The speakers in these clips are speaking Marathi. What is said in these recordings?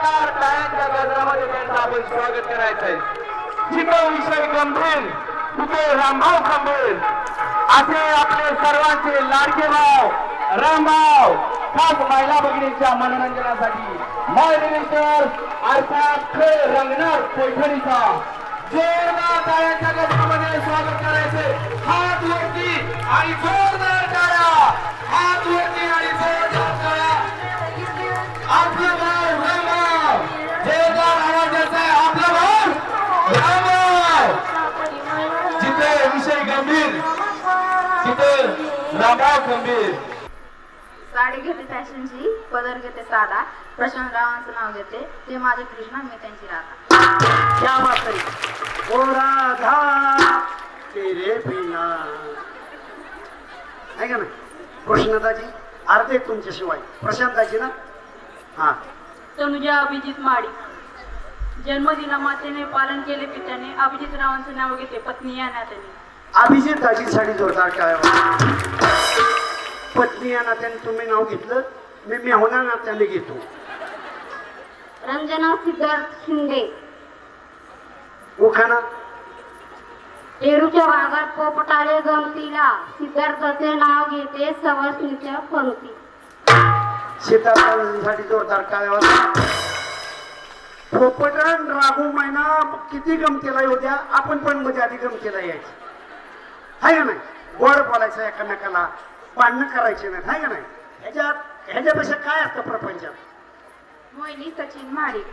जोरदार टाळ्यांच्या गजरामध्ये त्यांचं आपण स्वागत करायचंय. जिथे विषय गंभीर तिथे रामभाव खंबीर. असे आपले सर्वांचे लाडके भाव रामभाव खास महिला भगिनींच्या मनोरंजनासाठी मॉल मिनिस्टर अर्थात खेळ रंगणार पैठणीचा जोरदार टाळ्यांच्या गजरामध्ये स्वागत करायचे हात वरती आणि जोरदार टाळ्या. हात वरती आणि जोरदार टाळ्या. साडी घेते फॅशनची पदर घेते साधा. प्रशांत रावांचं नाव घेते. ते माझे कृष्णा मी त्यांची राधा. क्या बात है. ओ राधा तेरे बिना. आहे का नाही? कृष्णदाजी अर्धे तुमच्याशिवाय प्रशांतदाजी ना? हा. तनुजा अभिजित माडी. जन्मदिना मातेने पालन केले पित्याने. अभिजित रावांचे नाव घेते. पत्नी या नात्याने. अभिजित दाजीसाठी जोरदार टाळ्या पत्नी या नात्याने तुम्ही नाव घेतलं मी मेहना नात्याने घेतो. रंजना सिद्धार्थ शिंदे. उखाना पेरूच्या भागात पोपटाले गमतीला. सिद्धार्थाचे नाव घेते सवसनीच्या पंक्ती. शेतासाठी जोरदार वाजवा. पोपटन रागू महिना किती गमतीला येऊ द्या आपण पण मध्ये आधी गमतीला यायचं. आहे का नाही? गोड बोलायचं एकमेकाला भांडणं करायचे नाही आहे का नाही? ह्याच्यात ह्याच्यापेक्षा काय असतं प्रपंचात? मोहिनी सचिन माडिक.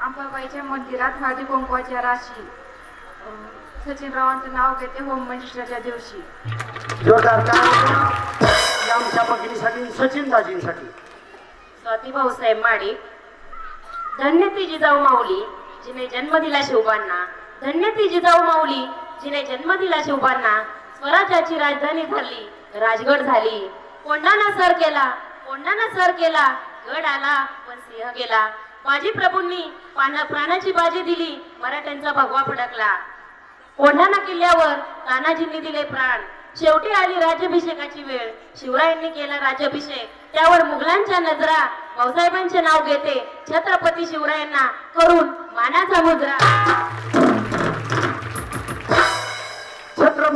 अंबाबाईच्या मंदिरात हळदी कुंकवाच्या राशी. अं, सचिन रावांचं नाव घेते होम मिनिस्टरच्या दिवशी. जोरदार आमच्या भगिनीसाठी सचिन दाजींसाठी. स्वाती भाऊसाहेब माडी धन्य ती जिजाऊ माऊली जिने जन्म दिला शिवबांना. धन्य ती जिजाऊ माऊली जिने जन्म दिला शिवबांना स्वराज्याची राजधानी झाली राजगड झाली. कोंडाणा सर केला. कोंडाणा सर केला. गड आला पण सिंह गेला. बाजी प्रभूंनी प्राणाची बाजी दिली. मराठ्यांचा भगवा फडकला. कोंढाणा किल्ल्यावर तानाजींनी दिले प्राण. शेवटी आली राज्याभिषेकाची वेळ. शिवरायांनी केला राज्याभिषेक. त्यावर मुघलांच्या नजरा भाऊसाहेबांचे नाव घेते छत्रपती शिवरायांना करून मानाचा मुद्रा.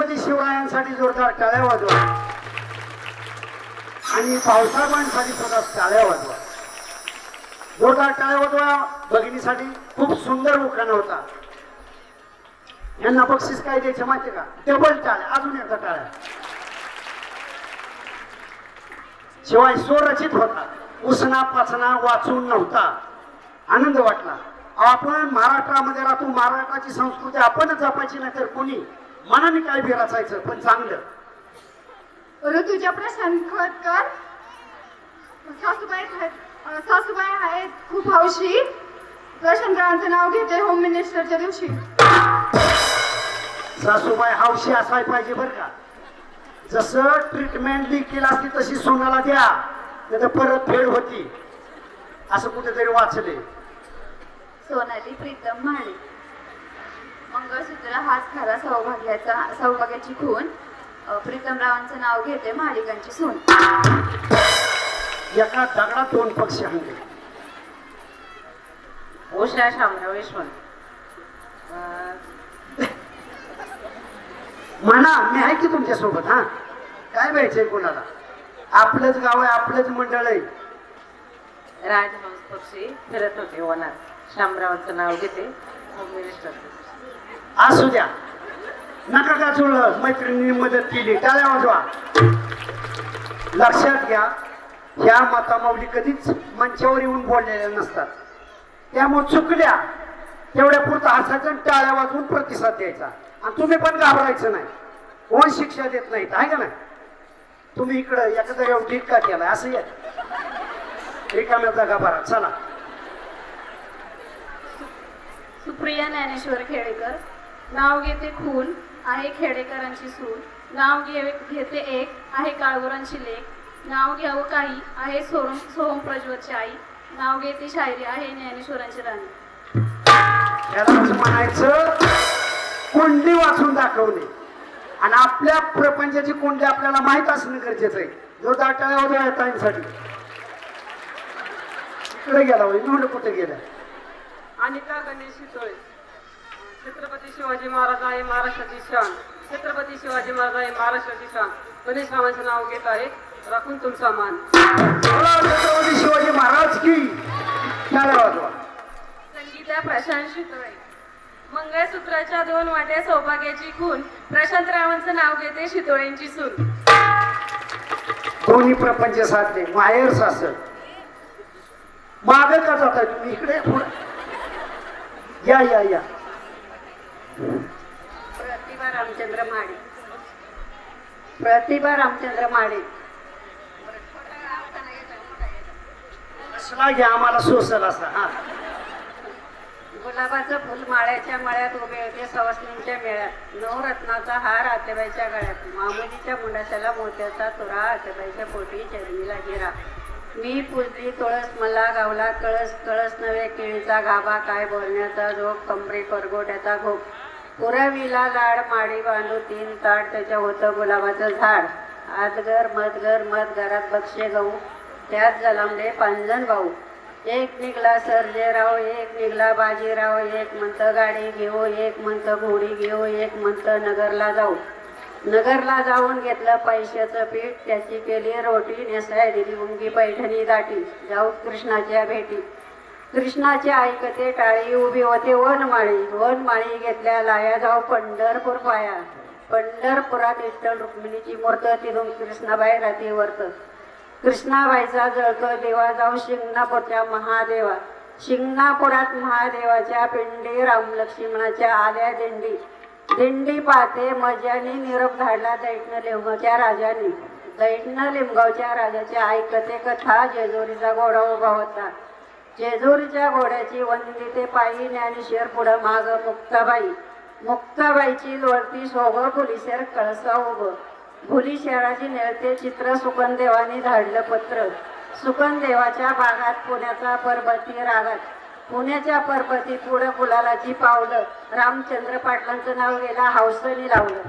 छत्रपती शिवरायांसाठी जोरदार टाळ्या वाजवा. आणि पावसाळ्यांसाठी सुद्धा टाळ्या वाजवा. जोरदार टाळ्या वाजवा. भगिनीसाठी खूप सुंदर उखाणा होता. यांना बक्षीस काय द्यायचे माहिती का? डबल टाळ्या. अजून एकदा टाळ्या. शिवाय स्वरचित होता. उसना पाचना वाचून नव्हता. आनंद वाटला. आपण महाराष्ट्रामध्ये राहतो. महाराष्ट्राची संस्कृती आपणच जपायची नाही तर कोणी मनाने काय बी रचायचं पण चांगलं. ऋतुजा प्रशांत खतकर सासूबाई आहेत अं, सासूबाई आहेत खूप हौशी. प्रशांतरावांचं नाव घेते होम मिनिस्टरच्या दिवशी. सासूबाई हौशी असायला पाहिजे बरं का. जसं ट्रीटमेंट देखील असती तशी सोनाला द्या. नाही तर परत फेड होती. असं कुठेतरी वाचले. सोनाली प्रीतम म्हाणे मंगळसूत्र हाच खरा सौभाग्याचा सौभाग्याची खून. प्रीतमरावांचं नाव घेते महाडिकांची सून. एका दगडात दोन पक्षी हंगे उषा शामराव यशवंत. म्हणा मी आहे की तुमच्यासोबत हा? काय व्हायचंय कोणाला? आपलंच गाव आहे आपलंच मंडळ आहे. राजहंस पक्षी फिरत होते वनात. शामरावांचं नाव घेते. होम मिनिस्टर असू द्या. नका का जुळलं मैत्रिणींनी मदत केली? टाळ्या वाजवा. लक्षात घ्या ह्या मातामाऊली कधीच मंचावर येऊन बोललेल्या नसतात. त्यामुळे चुकल्या. तेवढ्या पुरता हसायचं आणि टाळ्या वाजवून प्रतिसाद द्यायचा. आणि तुम्ही पण घाबरायचं नाही. कोण शिक्षा देत नाहीत आहे का नाही? तुम्ही इकडं एखादा एवढं ठीक का केलाय? असं या. रिकाम्या जागा भरा. चला. सुप्रिया ज्ञानेश्वर खेडेकर. नाव घेते खून आहे खेडेकरांची सून नाव घे घेते एक आहे काळगोरांची लेख. नाव घ्यावं काही आहे सोहम सोहम प्रज्वलची आई. नाव घेते शायरी आहे ज्ञानेश्वरांची राणी. म्हणायचं? कोंडली वाचून दाखवणे. आणि आपल्या प्रपंचाची कोंडली आपल्याला माहीत असणं गरजेचं आहे. जो टाळ्या वगैरे आहे ताईंसाठी. इकडे गेला होय म्हणलं कुठे गेला? अनिता गणेश शितोळे. छत्रपती शिवाजी महाराज आहे महाराष्ट्राची शान. छत्रपती शिवाजी महाराज आहे महाराष्ट्राची शान. गणेश रामांचं नाव घेत आहे. राखून तुमचा मान. छत्रपती शिवाजी महाराज की. संगीता प्रशांत शितोळे. मंगळसूत्राच्या दोन वाट्या सौभाग्याची खून. प्रशांत रावांचं नाव घेते शितोळेंची सून. दोन्ही प्रपंच साधले. माहेर सासर. माग का जाताय तुम्ही? इकडे पुढे. या या या. प्रतिभा रामचंद्र माडे प्रतिभा रामचंद्र घ्या आम्हाला सोसल असा हा. गुलाबाचं फुल माळ्याच्या मळ्यात उभे होते सवासणींच्या मेळ्यात नवरत्नाचा हार आतेबाईच्या गळ्यात. मामुलीच्या मुंडाशाला मोत्याचा तुरा आतेबाईच्या पोटी चरणीला हिरा मी पुजली तुळस मला गावला कळस कळस नव्हे केळीचा गाभा. काय बोलण्याचा झोप कंबरी करगोट्याचा घोप पुरविला लाड माडी बांधू तीन ताट त्याच्या होतं गुलाबाचं झाड. आजगर मधगर मध घरात बक्षे गहू. त्यात जलामले पांजण भाऊ. एक निघला सर्जेराव एक निघला बाजीराव. एक म्हणतं गाडी घेऊ एक म्हणतं घोडी घेऊ एक म्हणतं नगरला जाऊ. नगरला जाऊन घेतलं पैशाचं पीठ. त्याची केली रोटी नेसाय दिली मुंगी पैठणी दाटी. जाऊ कृष्णाच्या भेटी. कृष्णाचे ऐकते टाळी उभी होते? वनमाळी. वनमाळी घेतल्या लाया जाऊ पंढरपूर पाया. पंढरपुरात विठ्ठल रुक्मिणीची मूर्त तिथून कृष्णाबाई राती वर्त. कृष्णाबाईचा जळतो देवा जाऊ शिंगणापूरच्या महादेवा. शिंगणापुरात महादेवाच्या पिंडी रामलक्ष्मणाच्या आल्या दिंडी. दिंडी पाहते मजाने निरोप धाडला दैठण लिंगावच्या राजाने. दैठण लिंबगावच्या राजाच्या ऐकते कथा जेजोरीचा गोडा उभा होता. जेजुरीच्या घोड्याची वंदी ते पायी ज्ञानेश्वर पुढं माग मुक्ताबाई. मुक्ताबाईची लोळती सोग फुलीशेर कळसा उभं. फुलिशेराची नेळते चित्र सुकनदेवानी धाडलं पत्र. सुकनदेवाच्या भागात पुण्याचा पर्वती रागात. पुण्याच्या पर्वती पुढं गुलालाची पावलं. रामचंद्र पाटलांचं नाव गेला हौसनी लावलं.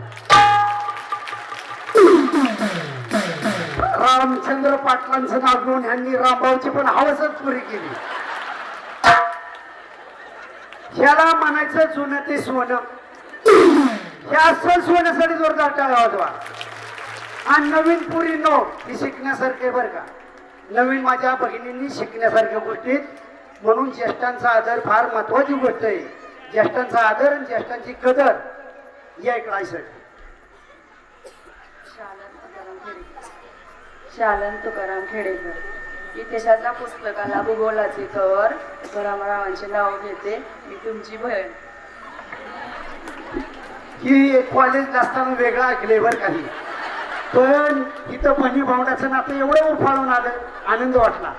रामचंद्र पाटलांचं नाव घेऊन ह्यांनी रामभाऊची पण हवसच पुरी केली. ह्याला म्हणायचं जुनं ते सोनं. ह्या असं सोन्यासाठी जोरदार टाळा वाजवा. आणि नवीन पुरी नो ही शिकण्यासारखे बरं का. नवीन माझ्या भगिनींनी शिकण्यासारख्या गोष्टीत म्हणून ज्येष्ठांचा आदर फार महत्वाची गोष्ट आहे. ज्येष्ठांचा आदर आणि ज्येष्ठांची कदर या ऐकण्यासाठी शालन तुकाराम खेडेकर. इतिहासाच्या पुस्तकाला भूगोलाचे कवर तुकारामरावांचे नाव घेते. मी तुमची बहीण. की कॉलेज असताना वेगळा ऐकले बरं काही पण इथं बहिणी भावंडाचं नातं एवढं उफाळून आलं आनंद वाटला.